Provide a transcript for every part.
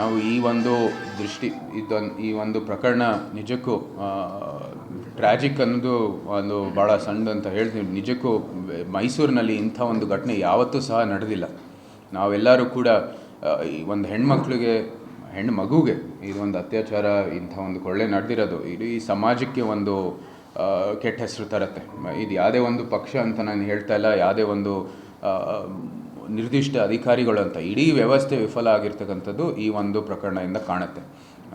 ನಾವು ಈ ಒಂದು ದೃಷ್ಟಿ, ಇದೊಂದು, ಈ ಒಂದು ಪ್ರಕರಣ ನಿಜಕ್ಕೂ ಟ್ರ್ಯಾಜಿಕ್ ಅನ್ನೋದು ಒಂದು ಭಾಳ ಸಣ್ಣ ಅಂತ ಹೇಳ್ತೀವಿ. ನಿಜಕ್ಕೂ ಮೈಸೂರಿನಲ್ಲಿ ಇಂಥ ಒಂದು ಘಟನೆ ಯಾವತ್ತೂ ಸಹ ನಡೆದಿಲ್ಲ. ನಾವೆಲ್ಲರೂ ಕೂಡ ಈ ಒಂದು ಹೆಣ್ಮಕ್ಳಿಗೆ, ಹೆಣ್ಣು ಮಗುಗೆ ಇದೊಂದು ಅತ್ಯಾಚಾರ, ಇಂಥ ಒಂದು ಕೊಳ್ಳೆ ನಡೆದಿರೋದು. ಇಡೀ ಸಮಾಜಕ್ಕೆ ಒಂದು ಕೆಟ್ಟ ಹೆಸರು ತರುತ್ತೆ. ಇದು ಯಾವುದೇ ಒಂದು ಪಕ್ಷ ಅಂತ ನಾನು ಹೇಳ್ತಾ ಇಲ್ಲ. ಯಾವುದೇ ಒಂದು ನಿರ್ದಿಷ್ಟ ಅಧಿಕಾರಿಗಳು ಅಂತ ಇಡೀ ವ್ಯವಸ್ಥೆ ವಿಫಲ ಆಗಿರ್ತಕ್ಕಂಥದ್ದು ಈ ಒಂದು ಪ್ರಕರಣದಿಂದ ಕಾಣುತ್ತೆ.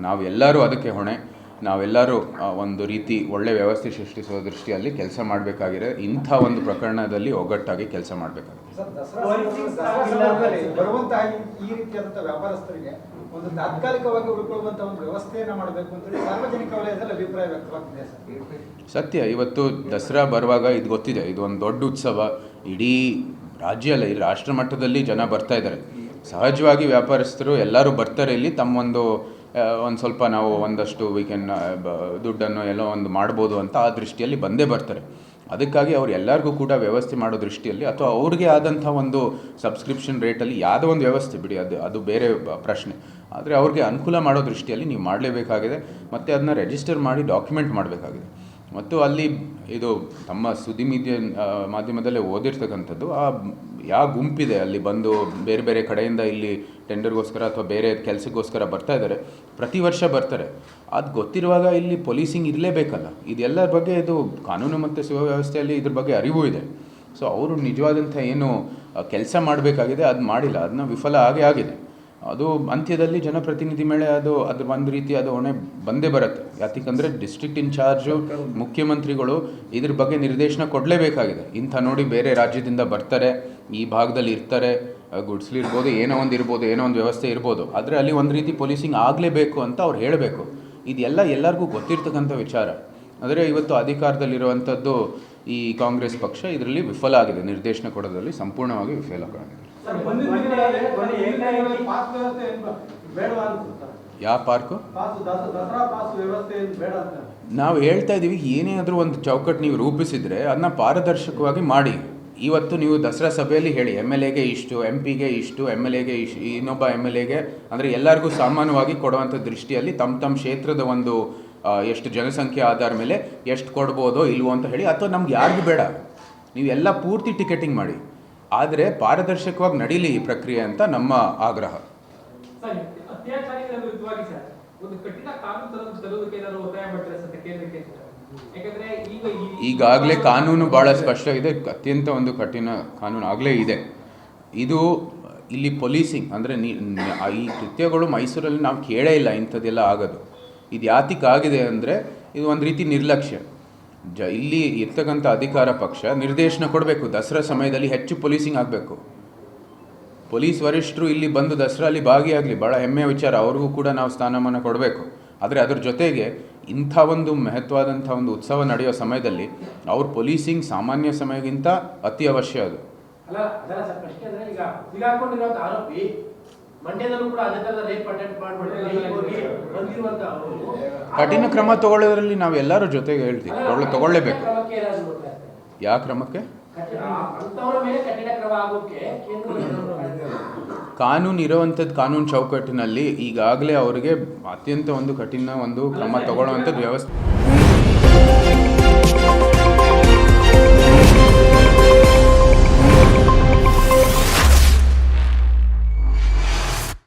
ನಾವೆಲ್ಲರೂ ಅದಕ್ಕೆ ಹೊಣೆ. ನಾವೆಲ್ಲರೂ ಒಂದು ರೀತಿ ಒಳ್ಳೆ ವ್ಯವಸ್ಥೆ ಸೃಷ್ಟಿಸುವ ದೃಷ್ಟಿಯಲ್ಲಿ ಕೆಲಸ ಮಾಡಬೇಕಾಗಿದೆ ಇಂಥ ಒಂದು ಪ್ರಕರಣದಲ್ಲಿ ಒಗ್ಗಟ್ಟಾಗಿ ಕೆಲಸ ಮಾಡಬೇಕಾಗಿದೆ ಸರ್, ದಸರಾ ದಸರಾ ಈ- ಈ ವ್ಯಾಪಾರಸ್ಥರಿಗೆ ಒಂದು ತಾತ್ಕಾಲಿಕವಾಗಿ ಉಳ್ಕೊಳ್ಳುವಂತ ಒಂದು ವ್ಯವಸ್ಥೆಯನ್ನ ಮಾಡಬೇಕು ಅಂತ ಹೇಳಿ ಸಾರ್ವಜನಿಕ ವಲಯದಲ್ಲಿ ಅಭಿಪ್ರಾಯ ವ್ಯಕ್ತವಾಗ್ತಿದೆ ಸರ್. ಸತ್ಯ ಇವತ್ತು ದಸರಾ ಬರುವಾಗ ಇದು ಗೊತ್ತಿದೆ ಇದು ಒಂದು ದೊಡ್ಡ ಉತ್ಸವ. ಇಡೀ ರಾಜ್ಯ ಅಲ್ಲ, ಈ ರಾಷ್ಟ್ರ ಮಟ್ಟದಲ್ಲಿ ಜನ ಬರ್ತಾ ಇದ್ದಾರೆ. ಸಹಜವಾಗಿ ವ್ಯಾಪಾರಸ್ಥರು ಎಲ್ಲರೂ ಬರ್ತಾರೆ ಇಲ್ಲಿ. ತಮ್ಮೊಂದು ಒಂದು ಸ್ವಲ್ಪ ನಾವು ಒಂದಷ್ಟು ವೀಕೆಂಡ್ ದುಡ್ಡನ್ನು ಎಲ್ಲೋ ಒಂದು ಮಾಡ್ಬೋದು ಅಂತ ಆ ದೃಷ್ಟಿಯಲ್ಲಿ ಬಂದೇ ಬರ್ತಾರೆ. ಅದಕ್ಕಾಗಿ ಅವ್ರು ಎಲ್ಲರಿಗೂ ಕೂಡ ವ್ಯವಸ್ಥೆ ಮಾಡೋ ದೃಷ್ಟಿಯಲ್ಲಿ ಅಥವಾ ಅವ್ರಿಗೆ ಆದಂಥ ಒಂದು ಸಬ್ಸ್ಕ್ರಿಪ್ಷನ್ ರೇಟಲ್ಲಿ ಯಾವುದೋ ಒಂದು ವ್ಯವಸ್ಥೆ ಬಿಡಿ, ಅದು ಅದು ಬೇರೆ ಪ್ರಶ್ನೆ. ಆದರೆ ಅವ್ರಿಗೆ ಅನುಕೂಲ ಮಾಡೋ ದೃಷ್ಟಿಯಲ್ಲಿ ನೀವು ಮಾಡಲೇಬೇಕಾಗಿದೆ. ಮತ್ತು ಅದನ್ನ ರಿಜಿಸ್ಟರ್ ಮಾಡಿ ಡಾಕ್ಯುಮೆಂಟ್ ಮಾಡಬೇಕಾಗಿದೆ. ಮತ್ತು ಅಲ್ಲಿ ಇದು ತಮ್ಮ ಸುದ್ದಿ ಮೀಡಿಯ ಮಾಧ್ಯಮದಲ್ಲೇ ಓದಿರ್ತಕ್ಕಂಥದ್ದು. ಆ ಯಾವ ಗುಂಪಿದೆ ಅಲ್ಲಿ ಬಂದು ಬೇರೆ ಬೇರೆ ಕಡೆಯಿಂದ ಇಲ್ಲಿ ಟೆಂಡರ್ಗೋಸ್ಕರ ಅಥವಾ ಬೇರೆ ಕೆಲಸಕ್ಕೋಸ್ಕರ ಬರ್ತಾ ಇದ್ದಾರೆ. ಪ್ರತಿ ವರ್ಷ ಬರ್ತಾರೆ. ಅದು ಗೊತ್ತಿರುವಾಗ ಇಲ್ಲಿ ಪೊಲೀಸಿಂಗ್ ಇರಲೇಬೇಕಲ್ಲ. ಇದೆಲ್ಲರ ಬಗ್ಗೆ ಇದು ಕಾನೂನು ಮತ್ತು ಸುವ್ಯವಸ್ಥೆಯಲ್ಲಿ ಇದ್ರ ಬಗ್ಗೆ ಅರಿವು ಇದೆ. ಸೊ, ಅವರು ನಿಜವಾದಂಥ ಏನು ಕೆಲಸ ಮಾಡಬೇಕಾಗಿದೆ, ಅದು ಮಾಡಿಲ್ಲ. ಅದನ್ನ ವಿಫಲ ಆಗೇ ಆಗಿದೆ. ಅದು ಅಂತ್ಯದಲ್ಲಿ ಜನಪ್ರತಿನಿಧಿ ಮೇಳೆ ಅದು ಅದು ಒಂದು ರೀತಿ ಅದು ಹೊಣೆ ಬಂದೇ ಬರುತ್ತೆ. ಯಾಕಂದರೆ ಡಿಸ್ಟ್ರಿಕ್ಟ್ ಇನ್ಚಾರ್ಜು ಮುಖ್ಯಮಂತ್ರಿಗಳು ಇದ್ರ ಬಗ್ಗೆ ನಿರ್ದೇಶನ ಕೊಡಲೇಬೇಕಾಗಿದೆ. ಇಂಥ ನೋಡಿ ಬೇರೆ ರಾಜ್ಯದಿಂದ ಬರ್ತಾರೆ, ಈ ಭಾಗದಲ್ಲಿ ಇರ್ತಾರೆ ಗುಡ್ಸ್ಲಿ ಇರ್ಬೋದು, ಏನೋ ಒಂದು ಇರ್ಬೋದು, ಏನೋ ಒಂದು ವ್ಯವಸ್ಥೆ ಇರ್ಬೋದು. ಆದರೆ ಅಲ್ಲಿ ಒಂದು ರೀತಿ ಪೊಲೀಸಿಂಗ್ ಆಗಲೇಬೇಕು ಅಂತ ಅವ್ರು ಹೇಳಬೇಕು. ಇದೆಲ್ಲ ಎಲ್ಲರಿಗೂ ಗೊತ್ತಿರ್ತಕ್ಕಂಥ ವಿಚಾರ. ಆದರೆ ಇವತ್ತು ಅಧಿಕಾರದಲ್ಲಿರುವಂಥದ್ದು ಈ ಕಾಂಗ್ರೆಸ್ ಪಕ್ಷ ಇದರಲ್ಲಿ ವಿಫಲ ಆಗಿದೆ. ನಿರ್ದೇಶನ ಕೊಡೋದರಲ್ಲಿ ಸಂಪೂರ್ಣವಾಗಿ ವಿಫಲವಾಗಿದೆ ಸರ್ ಯಾವ ಪಾರ್ಕು? ನಾವು ಹೇಳ್ತಾ ಇದ್ದೀವಿ ಏನೇ ಆದರೂ ಒಂದು ಚೌಕಟ್ಟು ನೀವು ರೂಪಿಸಿದರೆ ಅದನ್ನ ಪಾರದರ್ಶಕವಾಗಿ ಮಾಡಿ. ಇವತ್ತು ನೀವು ದಸರಾ ಸಭೆಯಲ್ಲಿ ಹೇಳಿ ಎಂ ಎಲ್ ಎಗೆ ಇಷ್ಟು ಎಂ ಪಿಗೆ ಇಷ್ಟು ಎಂ ಎಲ್ ಎಗೆ ಇಷ್ಟು ಇನ್ನೊಬ್ಬ ಎಂ ಎಲ್ ಎಗೆ ಅಂದರೆ ಎಲ್ಲರಿಗೂ ಸಾಮಾನ್ಯವಾಗಿ ಕೊಡುವಂಥ ದೃಷ್ಟಿಯಲ್ಲಿ ತಮ್ಮ ತಮ್ಮ ಕ್ಷೇತ್ರದ ಒಂದು ಎಷ್ಟು ಜನಸಂಖ್ಯೆ ಆಧಾರ ಮೇಲೆ ಎಷ್ಟು ಕೊಡ್ಬೋದೋ ಇಲ್ವೋ ಅಂತ ಹೇಳಿ ಅಥವಾ ನಮ್ಗೆ ಯಾರಿಗೂ ಬೇಡ. ನೀವು ಎಲ್ಲ ಪೂರ್ತಿ ಟಿಕೆಟಿಂಗ್ ಮಾಡಿ. ಆದರೆ ಪಾರದರ್ಶಕವಾಗಿ ನಡೀಲಿ ಈ ಪ್ರಕ್ರಿಯೆ ಅಂತ ನಮ್ಮ ಆಗ್ರಹ. ಈಗಾಗಲೇ ಕಾನೂನು ಭಾಳ ಸ್ಪಷ್ಟ ಇದೆ ಅತ್ಯಂತ ಒಂದು ಕಠಿಣ ಕಾನೂನು ಆಗಲೇ ಇದೆ. ಇದು ಇಲ್ಲಿ ಪೊಲೀಸಿಂಗ್ ಅಂದರೆ ಈ ಕೃತ್ಯಗಳು ಮೈಸೂರಲ್ಲಿ ನಾವು ಕೇಳೇ ಇಲ್ಲ ಇಂಥದ್ದೆಲ್ಲ ಆಗೋದು. ಇದು ಯಾತಿಕ್ಕಾಗಿದೆ ಅಂದರೆ ಇದು ಒಂದು ರೀತಿ ನಿರ್ಲಕ್ಷ್ಯ. ಜ, ಇಲ್ಲಿ ಇರ್ತಕ್ಕಂಥ ಅಧಿಕಾರ ಪಕ್ಷ ನಿರ್ದೇಶನ ಕೊಡಬೇಕು. ದಸರಾ ಸಮಯದಲ್ಲಿ ಹೆಚ್ಚು ಪೊಲೀಸಿಂಗ್ ಆಗಬೇಕು. ಪೊಲೀಸ್ ವರಿಷ್ಠರು ಇಲ್ಲಿ ಬಂದು ದಸರಾಲಿ ಭಾಗಿಯಾಗಲಿ ಭಾಳ ಹೆಮ್ಮೆಯ ವಿಚಾರ. ಅವ್ರಿಗೂ ಕೂಡ ನಾವು ಸ್ಥಾನಮಾನ ಕೊಡಬೇಕು. ಆದರೆ ಅದ್ರ ಜೊತೆಗೆ ಇಂಥ ಒಂದು ಮಹತ್ವಾದಂಥ ಒಂದು ಉತ್ಸವ ನಡೆಯೋ ಸಮಯದಲ್ಲಿ ಅವ್ರ ಪೊಲೀಸಿಂಗ್ ಸಾಮಾನ್ಯ ಸಮಯಕ್ಕಿಂತ ಅತಿ ಅವಶ್ಯ ಅದು. ಮಂಡ್ಯದಲ್ಲೂ ಕೂಡ ರೇಪ್ ಮಾಡ್ಬಿಟ್ಟು ಬಂದಿರುವಂತ ಕಠಿಣ ಕ್ರಮ ತಗೊಳ್ಳೋದ್ರಲ್ಲಿ ನಾವು ಎಲ್ಲರೂ ಜೊತೆಗೆ ಹೇಳ್ತೀವಿ. ಅವಳು ತಗೊಳ್ಳೇಬೇಕು? ಯಾವ ಕ್ರಮಕ್ಕೆ? ಕಾನೂನು ಇರುವಂಥದ್ದು ಕಾನೂನು ಚೌಕಟ್ಟಿನಲ್ಲಿ ಈಗಾಗಲೇ ಅವರಿಗೆ ಅತ್ಯಂತ ಒಂದು ಕಠಿಣ ಒಂದು ಕ್ರಮ ತಗೊಳ್ಳುವಂಥದ್ದು ವ್ಯವಸ್ಥೆ.